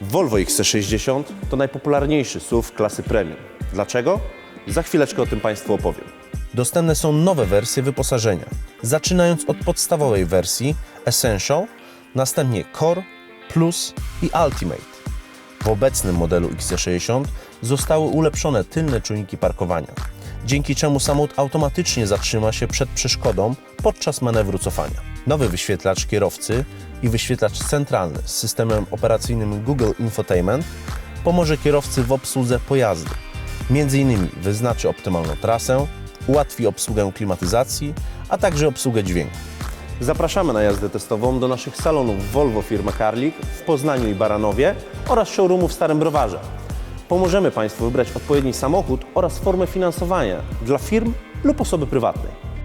Volvo XC60 to najpopularniejszy SUV klasy premium. Dlaczego? Za chwileczkę o tym Państwu opowiem. Dostępne są nowe wersje wyposażenia, zaczynając od podstawowej wersji Essential, następnie Core, Plus i Ultimate. W obecnym modelu XC60 zostały ulepszone tylne czujniki parkowania, dzięki czemu samochód automatycznie zatrzyma się przed przeszkodą podczas manewru cofania. Nowy wyświetlacz kierowcy i wyświetlacz centralny z systemem operacyjnym Google Infotainment pomoże kierowcy w obsłudze pojazdu. Między innymi wyznaczy optymalną trasę, ułatwi obsługę klimatyzacji, a także obsługę dźwięku. Zapraszamy na jazdę testową do naszych salonów Volvo firma Karlik w Poznaniu i Baranowie oraz showroomu w Starym Browarze. Pomożemy Państwu wybrać odpowiedni samochód oraz formę finansowania dla firm lub osoby prywatnej.